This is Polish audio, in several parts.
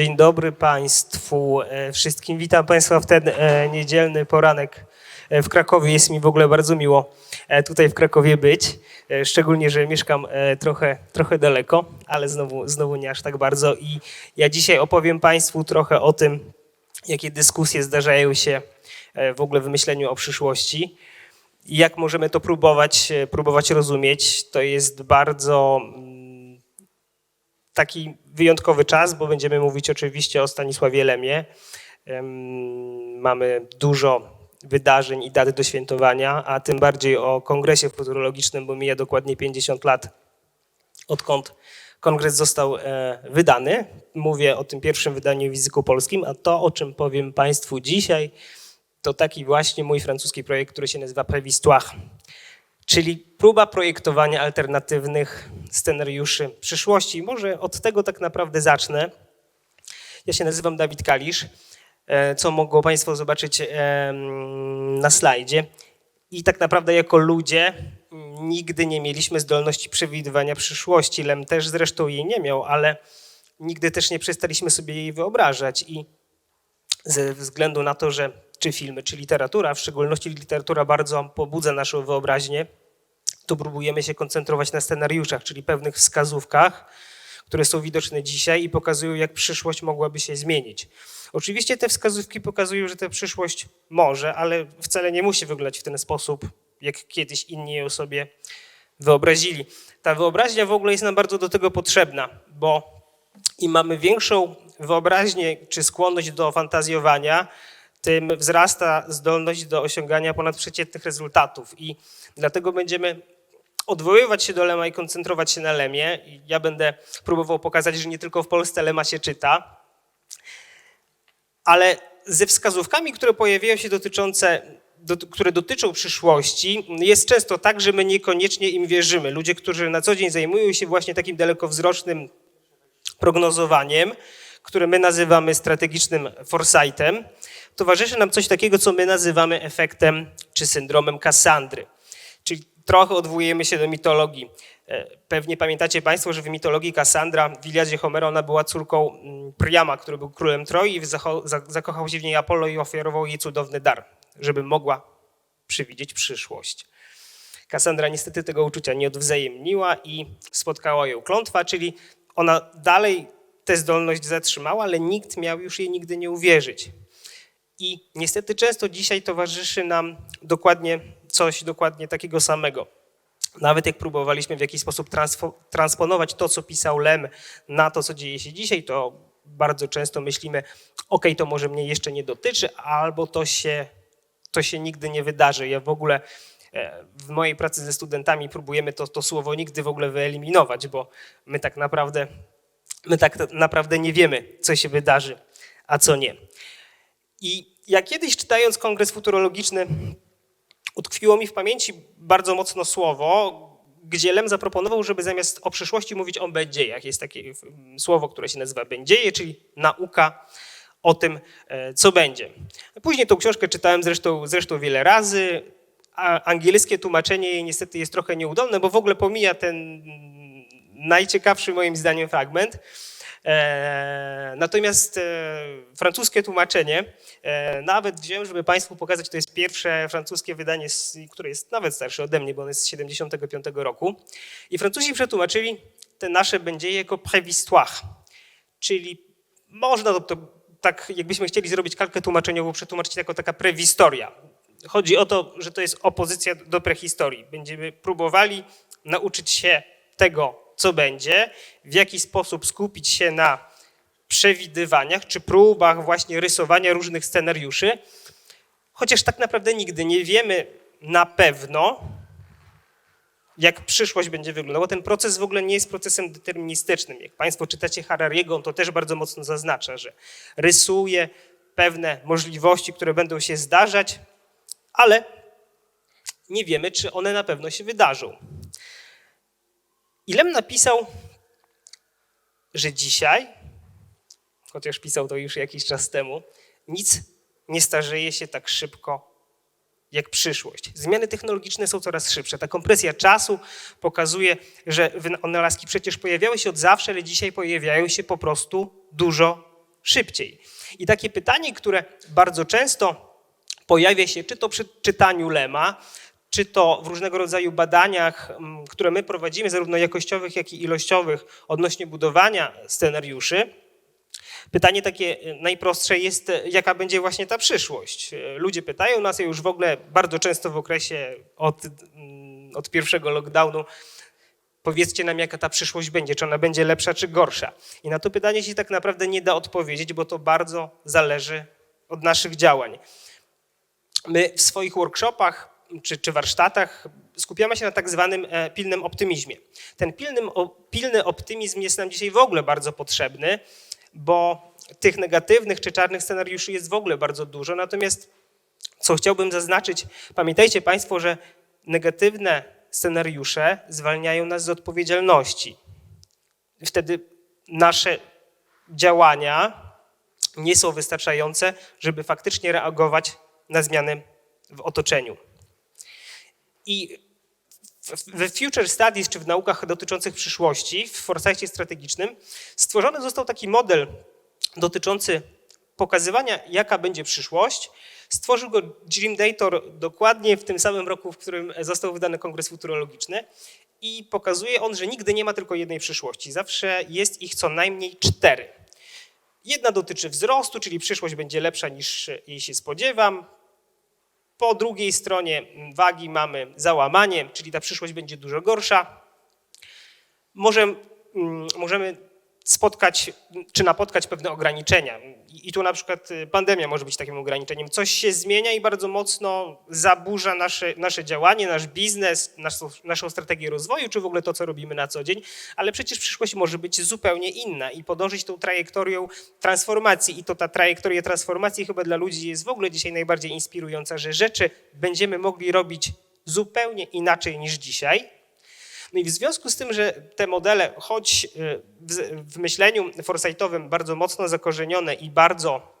Dzień dobry Państwu e, wszystkim. Witam Państwa w ten e, niedzielny poranek e, w Krakowie. Jest mi w ogóle bardzo miło tutaj w Krakowie być. Szczególnie, że mieszkam trochę, trochę daleko, ale znowu, znowu nie aż tak bardzo. I ja dzisiaj opowiem Państwu trochę o tym, jakie dyskusje zdarzają się w ogóle w myśleniu o przyszłości. I jak możemy to próbować, próbować rozumieć. To jest bardzo taki wyjątkowy czas, bo będziemy mówić oczywiście o Stanisławie Lemie. Em, Mamy dużo wydarzeń i dat do świętowania, a tym bardziej o kongresie futurologicznym, bo mija dokładnie 50 lat, odkąd kongres został e, wydany. Mówię o tym pierwszym wydaniu w języku polskim, a to, o czym powiem Państwu dzisiaj, to taki właśnie mój francuski projekt, który się nazywa Prévistoire czyli próba projektowania alternatywnych scenariuszy przyszłości. Może od tego tak naprawdę zacznę. Ja się nazywam Dawid Kalisz, e, co mogą Państwo zobaczyć na slajdzie. I tak naprawdę jako ludzie mm, nigdy nie mieliśmy zdolności przewidywania przyszłości. Lem też zresztą jej nie miał, ale nigdy też nie przestaliśmy sobie jej wyobrażać. I ze względu na to, że czy filmy, czy literatura, w szczególności literatura bardzo pobudza naszą wyobraźnię, to próbujemy się koncentrować na scenariuszach, czyli pewnych wskazówkach, które są widoczne dzisiaj i pokazują, jak przyszłość mogłaby się zmienić. Oczywiście te wskazówki pokazują, że ta przyszłość może, ale wcale nie musi wyglądać w ten sposób, jak kiedyś inni ją sobie wyobrazili. Ta wyobraźnia w ogóle jest nam bardzo do tego potrzebna, bo im mamy większą wyobraźnię czy skłonność do fantazjowania, tym wzrasta zdolność do osiągania ponadprzeciętnych rezultatów. I dlatego będziemy odwoływać się do Lema i koncentrować się na Lemie. Ja będę próbował pokazać, że nie tylko w Polsce Lema się czyta, ale ze wskazówkami, które pojawiają się dotyczące, do, które dotyczą przyszłości, jest często tak, że my niekoniecznie im wierzymy. Ludzie, którzy na co dzień zajmują się właśnie takim dalekowzrocznym prognozowaniem, które my nazywamy strategicznym foresightem, towarzyszy nam coś takiego, co my nazywamy efektem czy syndromem Kassandry. Trochę odwołujemy się do mitologii. E, Pewnie pamiętacie Państwo, że w mitologii Kassandra w Iliadzie Homera ona była córką mm, Priama, który był królem Troi i zakochał się w niej Apollo i ofiarował jej cudowny dar, żeby mogła przewidzieć przyszłość. Kassandra niestety tego uczucia nie odwzajemniła i spotkała ją klątwa, czyli ona dalej tę zdolność zatrzymała, ale nikt miał już jej nigdy nie uwierzyć. I niestety często dzisiaj towarzyszy nam dokładnie coś dokładnie takiego samego. Nawet jak próbowaliśmy w jakiś sposób transponować to, co pisał Lem, na to, co dzieje się dzisiaj, to bardzo często myślimy, ok, to może mnie jeszcze nie dotyczy, albo to się, to się nigdy nie wydarzy. Ja w ogóle e, w mojej pracy ze studentami próbujemy to, to słowo nigdy w ogóle wyeliminować, bo my tak naprawdę, my tak naprawdę nie wiemy, co się wydarzy, a co nie. I ja kiedyś czytając Kongres Futurologiczny, utkwiło mi w pamięci bardzo mocno słowo, gdzie Lem zaproponował, żeby zamiast o przyszłości mówić o będziejach. Jest takie mm, słowo, które się nazywa będzieje, czyli nauka o tym, e, co będzie. Później tą książkę czytałem zresztą, zresztą wiele razy, a angielskie tłumaczenie jej niestety jest trochę nieudolne, bo w ogóle pomija ten mm, najciekawszy moim zdaniem fragment. E, natomiast e, francuskie tłumaczenie, e, nawet wziąłem, żeby Państwu pokazać, to jest pierwsze francuskie wydanie, które jest nawet starsze ode mnie, bo ono jest z 75 roku. I Francuzi przetłumaczyli te nasze będzie jako prévistoire, czyli można to, to tak, jakbyśmy chcieli zrobić kalkę tłumaczeniową, przetłumaczyć jako taka prehistoria. Chodzi o to, że to jest opozycja do prehistorii. Będziemy próbowali nauczyć się tego, co będzie, w jaki sposób skupić się na przewidywaniach czy próbach właśnie rysowania różnych scenariuszy, chociaż tak naprawdę nigdy nie wiemy na pewno, jak przyszłość będzie wyglądała. Ten proces w ogóle nie jest procesem deterministycznym. Jak Państwo czytacie Harariego, on to też bardzo mocno zaznacza, że rysuje pewne możliwości, które będą się zdarzać, ale nie wiemy, czy one na pewno się wydarzą. Ilem napisał, że dzisiaj, chociaż pisał to już jakiś czas temu, nic nie starzeje się tak szybko jak przyszłość. Zmiany technologiczne są coraz szybsze. Ta kompresja czasu pokazuje, że wynalazki przecież pojawiały się od zawsze, ale dzisiaj pojawiają się po prostu dużo szybciej. I takie pytanie, które bardzo często pojawia się, czy to przy czytaniu Lema, czy to w różnego rodzaju badaniach, mm, które my prowadzimy, zarówno jakościowych, jak i ilościowych, odnośnie budowania scenariuszy. Pytanie takie y, najprostsze jest, y, jaka będzie właśnie ta przyszłość. Y, Ludzie pytają nas, ja już w ogóle bardzo często w okresie od, mm, od pierwszego lockdownu, powiedzcie nam, jaka ta przyszłość będzie, czy ona będzie lepsza, czy gorsza. I na to pytanie się tak naprawdę nie da odpowiedzieć, bo to bardzo zależy od naszych działań. My w swoich workshopach czy, czy warsztatach skupiamy się na tak zwanym e, pilnym optymizmie. Ten pilnym, o, pilny optymizm jest nam dzisiaj w ogóle bardzo potrzebny, bo tych negatywnych czy czarnych scenariuszy jest w ogóle bardzo dużo. Natomiast co chciałbym zaznaczyć, pamiętajcie Państwo, że negatywne scenariusze zwalniają nas z odpowiedzialności. Wtedy nasze działania nie są wystarczające, żeby faktycznie reagować na zmiany w otoczeniu. I we Future Studies, czy w naukach dotyczących przyszłości, w foresightie strategicznym, stworzony został taki model dotyczący pokazywania, jaka będzie przyszłość. Stworzył go Jim Dator dokładnie w tym samym roku, w którym został wydany Kongres Futurologiczny. I pokazuje on, że nigdy nie ma tylko jednej przyszłości. Zawsze jest ich co najmniej cztery. Jedna dotyczy wzrostu, czyli przyszłość będzie lepsza niż jej się spodziewam. Po drugiej stronie wagi mamy załamanie, czyli ta przyszłość będzie dużo gorsza. Może, mm, możemy spotkać czy napotkać pewne ograniczenia. I tu na przykład y, pandemia może być takim ograniczeniem. Coś się zmienia i bardzo mocno zaburza nasze, nasze działanie, nasz biznes, naszą, naszą strategię rozwoju, czy w ogóle to, co robimy na co dzień. Ale przecież przyszłość może być zupełnie inna i podążyć tą trajektorią transformacji. I to ta trajektoria transformacji chyba dla ludzi jest w ogóle dzisiaj najbardziej inspirująca, że rzeczy będziemy mogli robić zupełnie inaczej niż dzisiaj. No i w związku z tym, że te modele, choć y, w, myśleniu foresightowym bardzo mocno zakorzenione i bardzo,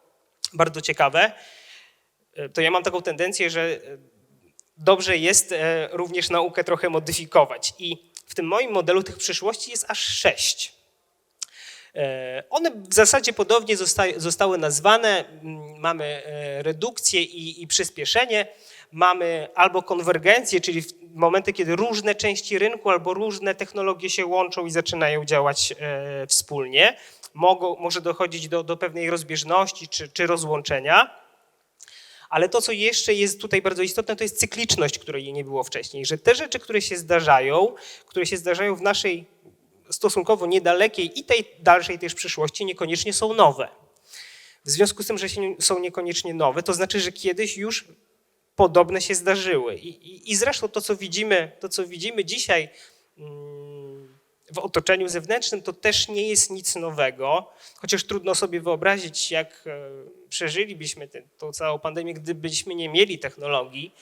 bardzo ciekawe, y, to ja mam taką tendencję, że y, dobrze jest e, również naukę trochę modyfikować. I w tym moim modelu tych przyszłości jest aż sześć. E, One w zasadzie podobnie zosta- zostały nazwane. Mm, Mamy e, redukcję i, i przyspieszenie, mamy albo konwergencję, czyli momenty, kiedy różne części rynku albo różne technologie się łączą i zaczynają działać e, wspólnie. Mogą, może dochodzić do, do pewnej rozbieżności czy, czy rozłączenia. Ale to, co jeszcze jest tutaj bardzo istotne, to jest cykliczność, której nie było wcześniej. Że te rzeczy, które się zdarzają, które się zdarzają w naszej stosunkowo niedalekiej i tej dalszej też przyszłości, niekoniecznie są nowe. W związku z tym, że są niekoniecznie nowe, to znaczy, że kiedyś już podobne się zdarzyły. I, i, i zresztą to, co widzimy, to, co widzimy dzisiaj mm, w otoczeniu zewnętrznym, to też nie jest nic nowego, chociaż trudno sobie wyobrazić, jak e, przeżylibyśmy tę całą pandemię, gdybyśmy nie mieli technologii.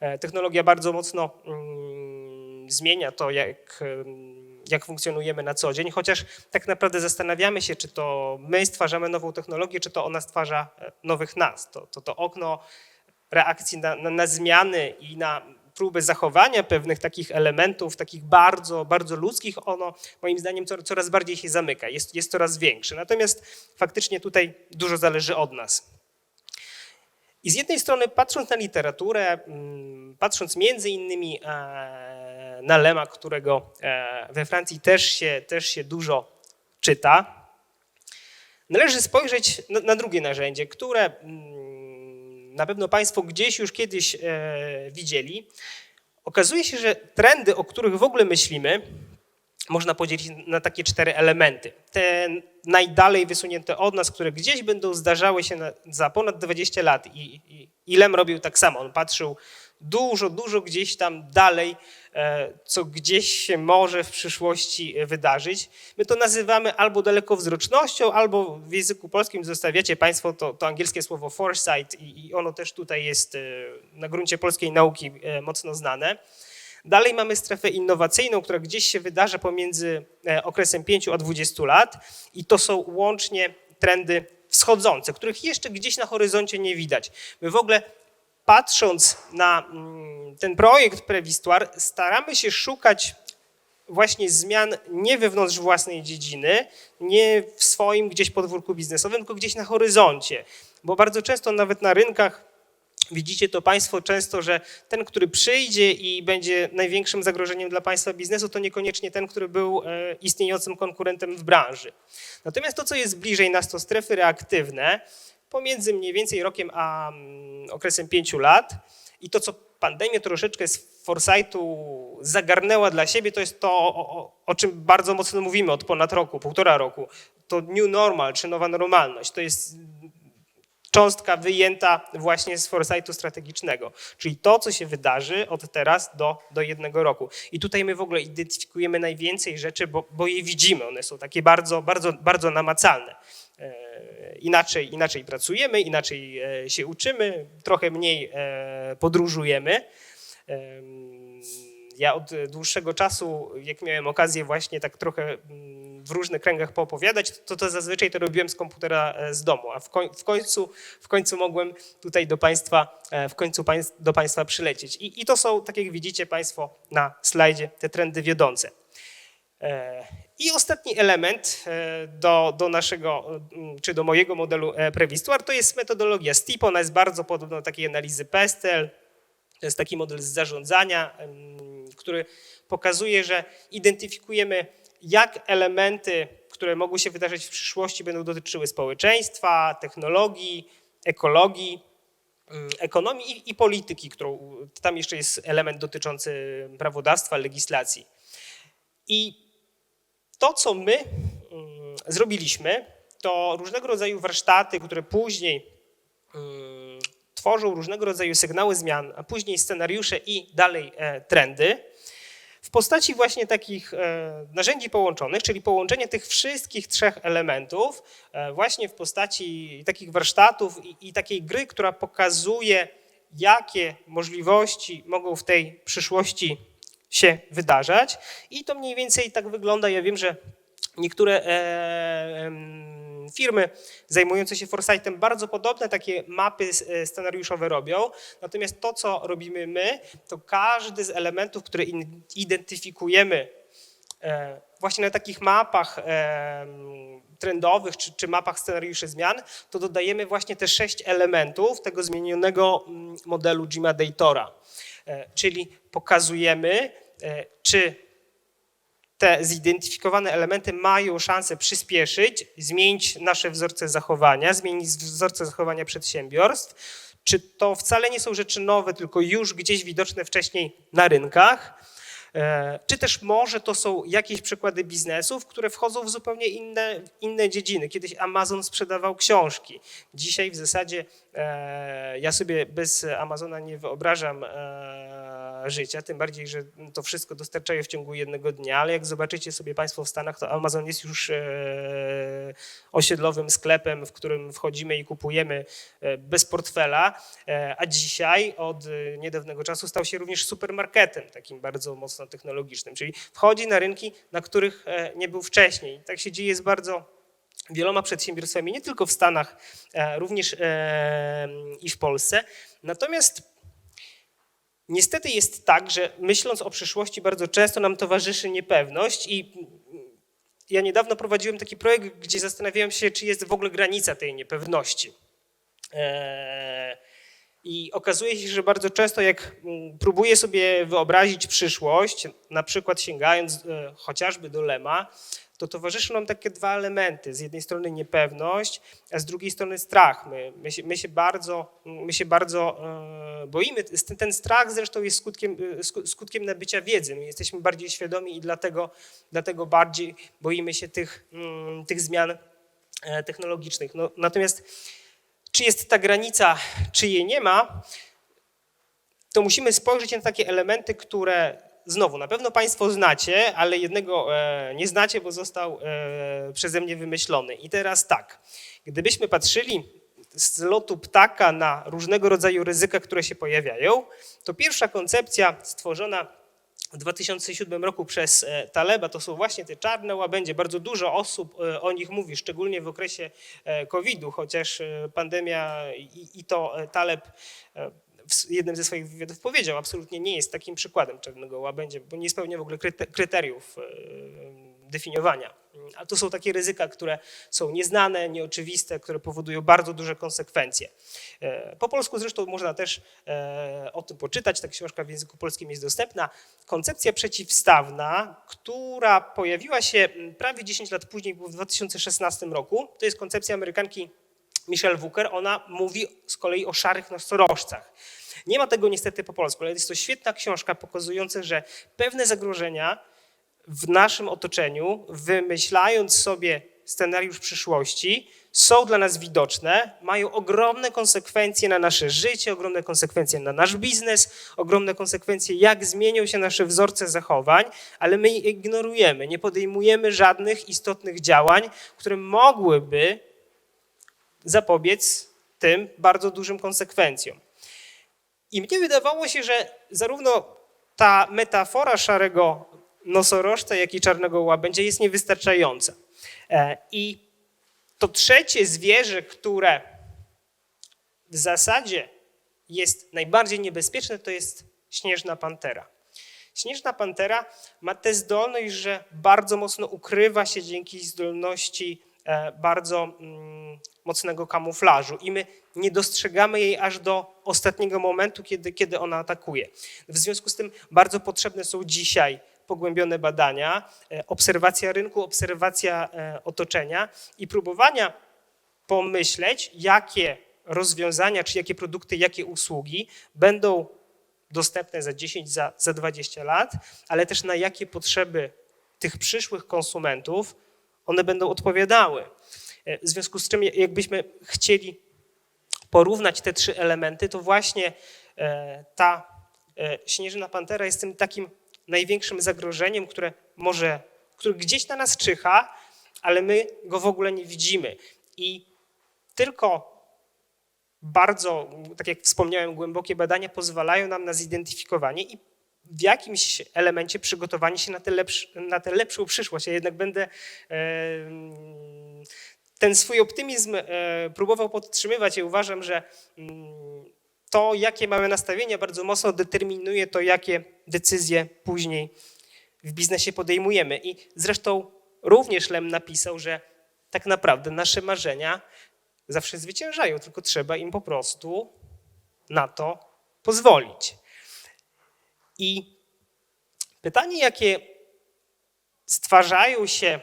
E, Technologia bardzo mocno mm, zmienia to, jak, em, jak funkcjonujemy na co dzień, chociaż tak naprawdę zastanawiamy się, czy to my stwarzamy nową technologię, czy to ona stwarza e, nowych nas. To, to, to okno reakcji na, na, na zmiany i na próby zachowania pewnych takich elementów, takich bardzo, bardzo ludzkich, ono moim zdaniem cor- coraz bardziej się zamyka, jest, jest coraz większe. Natomiast faktycznie tutaj dużo zależy od nas. I z jednej strony patrząc na literaturę, mm, patrząc między innymi e, na Lema, którego e, we Francji też się, też się dużo czyta, należy spojrzeć na, na drugie narzędzie, które mm, na pewno Państwo gdzieś już kiedyś e, widzieli. Okazuje się, że trendy, o których w ogóle myślimy, można podzielić na takie cztery elementy. Te najdalej wysunięte od nas, które gdzieś będą zdarzały się na, za ponad 20 lat i, i, i Lem robił tak samo. On patrzył dużo, dużo gdzieś tam dalej, co gdzieś się może w przyszłości e, wydarzyć. My to nazywamy albo dalekowzrocznością, albo w języku polskim zostawiacie Państwo to, to angielskie słowo foresight i, i ono też tutaj jest e, na gruncie polskiej nauki e, mocno znane. Dalej mamy strefę innowacyjną, która gdzieś się wydarza pomiędzy e, okresem 5 a 20 lat i to są łącznie trendy wschodzące, których jeszcze gdzieś na horyzoncie nie widać. My w ogóle patrząc na mm, ten projekt Prewistoire staramy się szukać właśnie zmian nie wewnątrz własnej dziedziny, nie w swoim gdzieś podwórku biznesowym, tylko gdzieś na horyzoncie. Bo bardzo często nawet na rynkach Widzicie to Państwo często, że ten, który przyjdzie i będzie największym zagrożeniem dla Państwa biznesu, to niekoniecznie ten, który był e, istniejącym konkurentem w branży. Natomiast to, co jest bliżej nas, to strefy reaktywne, pomiędzy mniej więcej rokiem a mm, okresem pięciu lat i to, co pandemia troszeczkę z foresightu zagarnęła dla siebie, to jest to, o, o, o czym bardzo mocno mówimy od ponad roku, półtora roku. To new normal, czy nowa normalność. To jest cząstka wyjęta właśnie z foresightu strategicznego, czyli to, co się wydarzy od teraz do, do jednego roku. I tutaj my w ogóle identyfikujemy najwięcej rzeczy, bo, bo je widzimy, one są takie bardzo, bardzo, bardzo namacalne. E, Inaczej, inaczej pracujemy, inaczej e, się uczymy, trochę mniej e, podróżujemy. Em, Ja od dłuższego czasu, jak miałem okazję właśnie tak trochę mm, w różnych kręgach poopowiadać, to, to zazwyczaj to robiłem z komputera z domu, a w, koń, w, końcu, w końcu mogłem tutaj do Państwa, w końcu do Państwa przylecieć. I, I to są, tak jak widzicie Państwo na slajdzie, te trendy wiodące. I ostatni element e, do, do naszego, mm, czy do mojego modelu e, Previstuar, to jest metodologia STIP. Ona jest bardzo podobna do takiej analizy PESTEL. To jest taki model z zarządzania, który pokazuje, że identyfikujemy, jak elementy, które mogą się wydarzyć w przyszłości, będą dotyczyły społeczeństwa, technologii, ekologii, mm, ekonomii i, i polityki, którą tam jeszcze jest element dotyczący prawodawstwa, legislacji. I to, co my mm, zrobiliśmy, to różnego rodzaju warsztaty, które później mm, tworzą różnego rodzaju sygnały zmian, a później scenariusze i dalej e, trendy. W postaci właśnie takich e, narzędzi połączonych, czyli połączenie tych wszystkich trzech elementów e, właśnie w postaci takich warsztatów i, i takiej gry, która pokazuje, jakie możliwości mogą w tej przyszłości się wydarzać. I to mniej więcej tak wygląda. Ja wiem, że niektóre e, firmy zajmujące się foresightem bardzo podobne takie mapy e, scenariuszowe robią. Natomiast to, co robimy my, to każdy z elementów, które identyfikujemy e, właśnie na takich mapach trendowych czy, czy mapach scenariuszy zmian, to dodajemy właśnie te sześć elementów tego zmienionego modelu Jima Datora. E, Czyli pokazujemy, e, czy te zidentyfikowane elementy mają szansę przyspieszyć, zmienić nasze wzorce zachowania, zmienić wzorce zachowania przedsiębiorstw. Czy to wcale nie są rzeczy nowe, tylko już gdzieś widoczne wcześniej na rynkach? E, Czy też może to są jakieś przykłady biznesów, które wchodzą w zupełnie inne, inne dziedziny. Kiedyś Amazon sprzedawał książki. Dzisiaj w zasadzie ja sobie bez Amazona nie wyobrażam e, życia, tym bardziej, że to wszystko dostarczają w ciągu jednego dnia, ale jak zobaczycie sobie Państwo w Stanach, to Amazon jest już e, osiedlowym sklepem, w którym wchodzimy i kupujemy e, bez portfela, e, a dzisiaj od e, niedawnego czasu stał się również supermarketem, takim bardzo mocno technologicznym, czyli wchodzi na rynki, na których e, nie był wcześniej. Tak się dzieje z bardzo wieloma przedsiębiorstwami, nie tylko w Stanach, e, również e, i w Polsce. Natomiast niestety jest tak, że myśląc o przyszłości bardzo często nam towarzyszy niepewność i ja niedawno prowadziłem taki projekt, gdzie zastanawiałem się, czy jest w ogóle granica tej niepewności. Eee, I okazuje się, że bardzo często, jak mm, próbuję sobie wyobrazić przyszłość, na przykład sięgając e, chociażby do Lema, to towarzyszą nam takie dwa elementy. Z jednej strony niepewność, a z drugiej strony strach. My, my, się, my się bardzo, my się bardzo e, boimy. Ten, ten strach zresztą jest skutkiem, e, sku- skutkiem nabycia wiedzy. My jesteśmy bardziej świadomi i dlatego, dlatego bardziej boimy się tych, mm, tych zmian e, technologicznych. No, natomiast czy jest ta granica, czy jej nie ma, to musimy spojrzeć na takie elementy, które znowu na pewno Państwo znacie, ale jednego e, nie znacie, bo został e, przeze mnie wymyślony. I teraz tak, gdybyśmy patrzyli z lotu ptaka na różnego rodzaju ryzyka, które się pojawiają, to pierwsza koncepcja stworzona w 2007 roku przez e, Taleba to są właśnie te czarne łabędzie. Bardzo dużo osób o nich mówi, szczególnie w okresie COVID-u, chociaż pandemia i, i to Taleb w jednym ze swoich wywiadów powiedział, absolutnie nie jest takim przykładem czarnego łabędzia, bo nie spełnia w ogóle kryte- kryteriów e, definiowania. A to są takie ryzyka, które są nieznane, nieoczywiste, które powodują bardzo duże konsekwencje. E, Po polsku zresztą można też e, o tym poczytać, ta książka w języku polskim jest dostępna. Koncepcja przeciwstawna, która pojawiła się prawie 10 lat później, w 2016 roku, to jest koncepcja Amerykanki Michelle Wucker, ona mówi z kolei o szarych nosorożcach. Nie ma tego niestety po polsku, ale jest to świetna książka pokazująca, że pewne zagrożenia w naszym otoczeniu, wymyślając sobie scenariusz przyszłości, są dla nas widoczne, mają ogromne konsekwencje na nasze życie, ogromne konsekwencje na nasz biznes, ogromne konsekwencje, jak zmienią się nasze wzorce zachowań, ale my je ignorujemy, nie podejmujemy żadnych istotnych działań, które mogłyby zapobiec tym bardzo dużym konsekwencjom. I mnie wydawało się, że zarówno ta metafora szarego nosorożca, jak i czarnego łabędzia jest niewystarczająca. E, I to trzecie zwierzę, które w zasadzie jest najbardziej niebezpieczne, to jest śnieżna pantera. Śnieżna pantera ma tę zdolność, że bardzo mocno ukrywa się dzięki zdolności e, bardzo mm, mocnego kamuflażu i my nie dostrzegamy jej aż do ostatniego momentu, kiedy, kiedy ona atakuje. W związku z tym bardzo potrzebne są dzisiaj pogłębione badania, e, obserwacja rynku, obserwacja e, otoczenia i próbowania pomyśleć, jakie rozwiązania, czy jakie produkty, jakie usługi będą dostępne za 10, za, za 20 lat, ale też na jakie potrzeby tych przyszłych konsumentów one będą odpowiadały. E, W związku z czym, jakbyśmy chcieli porównać te trzy elementy, to właśnie e, ta e, śnieżna pantera jest tym takim największym zagrożeniem, które może, które gdzieś na nas czyha, ale my go w ogóle nie widzimy. I tylko bardzo, tak jak wspomniałem, głębokie badania pozwalają nam na zidentyfikowanie i w jakimś elemencie przygotowanie się na tę, na tę lepszą przyszłość. Ja jednak będę ten swój optymizm e, próbował podtrzymywać i uważam, że mm, to, jakie mamy nastawienia, bardzo mocno determinuje to, jakie decyzje później w biznesie podejmujemy. I zresztą również Lem napisał, że tak naprawdę nasze marzenia zawsze zwyciężają, tylko trzeba im po prostu na to pozwolić. I pytanie, jakie stwarzają się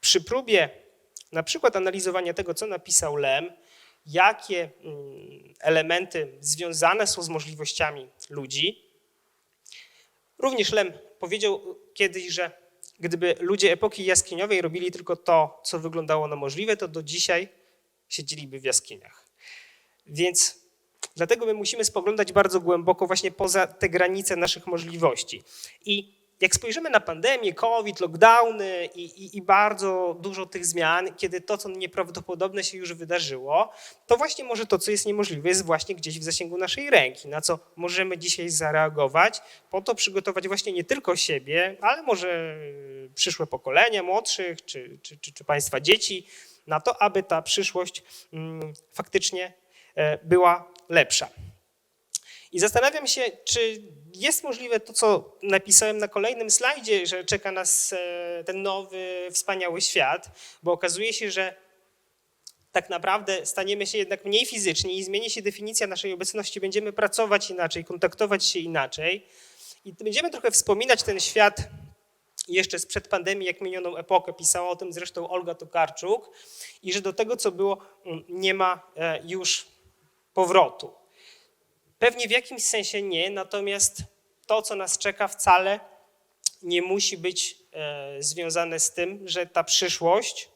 przy próbie na przykład analizowania tego, co napisał Lem, jakie mm, elementy związane są z możliwościami ludzi. Również Lem powiedział kiedyś, że gdyby ludzie epoki jaskiniowej robili tylko to, co wyglądało na możliwe, to do dzisiaj siedzieliby w jaskiniach. Więc dlatego my musimy spoglądać bardzo głęboko właśnie poza te granice naszych możliwości. I jak spojrzymy na pandemię, COVID, lockdowny i, i, i, bardzo dużo tych zmian, kiedy to, co nieprawdopodobne się już wydarzyło, to właśnie może to, co jest niemożliwe, jest właśnie gdzieś w zasięgu naszej ręki, na co możemy dzisiaj zareagować, po to przygotować właśnie nie tylko siebie, ale może przyszłe pokolenia młodszych, czy, czy, czy, czy państwa dzieci, na to, aby ta przyszłość mm, faktycznie e, była lepsza. I zastanawiam się, czy jest możliwe to, co napisałem na kolejnym slajdzie, że czeka nas e, ten nowy, wspaniały świat, bo okazuje się, że tak naprawdę staniemy się jednak mniej fizyczni i zmieni się definicja naszej obecności. Będziemy pracować inaczej, kontaktować się inaczej i będziemy trochę wspominać ten świat jeszcze sprzed pandemii, jak minioną epokę. Pisała o tym zresztą Olga Tokarczuk i że do tego, co było, nie ma e, już powrotu. Pewnie w jakimś sensie nie, natomiast to, co nas czeka, wcale nie musi być e, związane z tym, że ta przyszłość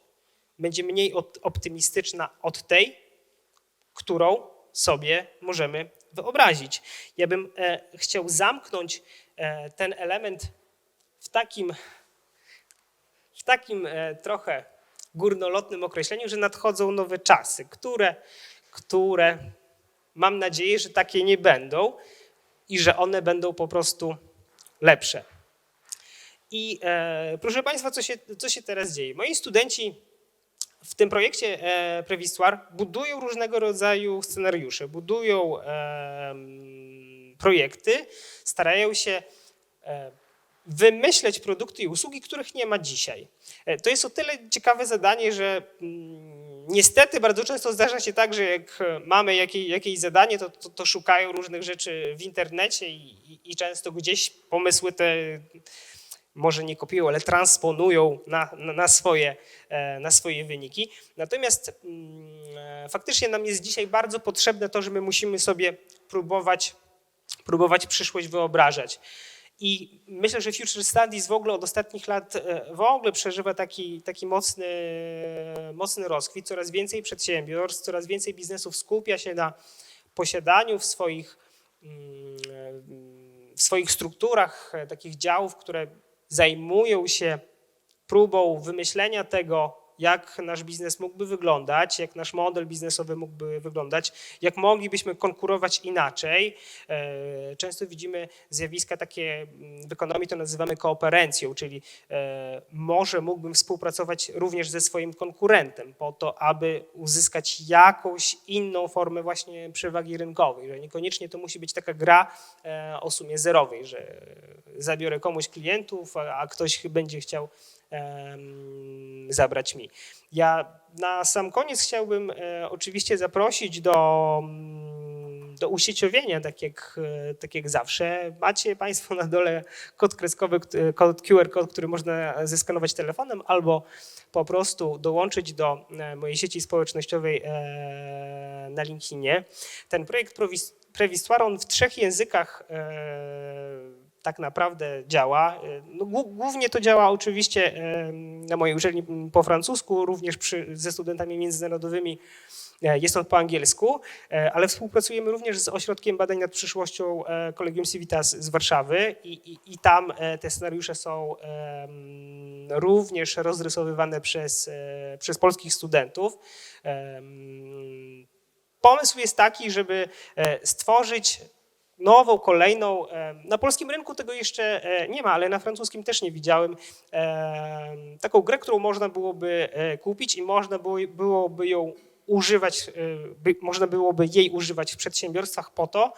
będzie mniej optymistyczna od tej, którą sobie możemy wyobrazić. Ja bym e, chciał zamknąć e, ten element w takim, w takim trochę górnolotnym określeniu, że nadchodzą nowe czasy, które, które mam nadzieję, że takie nie będą i że one będą po prostu lepsze. I e, proszę Państwa, co się, co się teraz dzieje? Moi studenci w tym projekcie e, budują różnego rodzaju scenariusze, budują em, projekty, starają się e, wymyśleć produkty i usługi, których nie ma dzisiaj. E, To jest o tyle ciekawe zadanie, że mm, niestety bardzo często zdarza się tak, że jak mamy jakie, jakieś zadanie, to, to, to szukają różnych rzeczy w internecie i, i, i często gdzieś pomysły te może nie kopiują, ale transponują na, na, na, swoje, e, na swoje wyniki. Natomiast mm, faktycznie nam jest dzisiaj bardzo potrzebne to, że my musimy sobie próbować, próbować przyszłość wyobrażać. I myślę, że Future Studies w ogóle od ostatnich lat e, w ogóle przeżywa taki, taki mocny, mocny rozkwit. Coraz więcej przedsiębiorstw, coraz więcej biznesów skupia się na posiadaniu w swoich, mm, w swoich strukturach e, takich działów, które zajmują się próbą wymyślenia tego, jak nasz biznes mógłby wyglądać, jak nasz model biznesowy mógłby wyglądać, jak moglibyśmy konkurować inaczej. E, Często widzimy zjawiska takie, w ekonomii to nazywamy kooperencją, czyli e, może mógłbym współpracować również ze swoim konkurentem po to, aby uzyskać jakąś inną formę właśnie przewagi rynkowej, że niekoniecznie to musi być taka gra e, o sumie zerowej, że zabiorę komuś klientów, a ktoś będzie chciał zabrać mi. Ja na sam koniec chciałbym e, oczywiście zaprosić do, mm, do usieciowienia, tak jak, e, tak jak zawsze. Macie Państwo na dole kod kreskowy, kod QR kod, który można zeskanować telefonem albo po prostu dołączyć do e, mojej sieci społecznościowej na LinkedInie. Ten projekt Prowis- Prewistoire, on w trzech językach tak naprawdę działa. No, głó- głównie to działa oczywiście na mojej uczelni po francusku, również przy, ze studentami międzynarodowymi e, jest to po angielsku, e, ale współpracujemy również z Ośrodkiem Badań nad Przyszłością e, Collegium Civitas z Warszawy i, i, i tam e, te scenariusze są również rozrysowywane przez, e, przez polskich studentów. Pomysł jest taki, żeby e, stworzyć nową, kolejną. e, Na polskim rynku tego jeszcze e, nie ma, ale na francuskim też nie widziałem. e, Taką grę, którą można byłoby kupić i można było- byłoby ją używać, można byłoby jej używać w przedsiębiorstwach po to,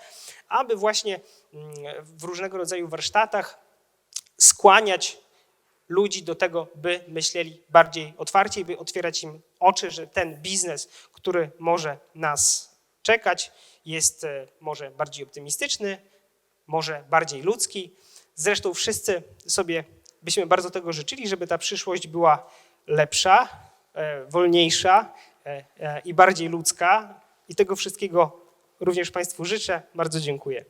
aby właśnie mm, w różnego rodzaju warsztatach skłaniać ludzi do tego, by myśleli bardziej otwarcie i by otwierać im oczy, że ten biznes, który może nas czekać, jest e, może bardziej optymistyczny, może bardziej ludzki. Zresztą wszyscy sobie byśmy bardzo tego życzyli, żeby ta przyszłość była lepsza, e, wolniejsza e, i bardziej ludzka. I tego wszystkiego również Państwu życzę. Bardzo dziękuję.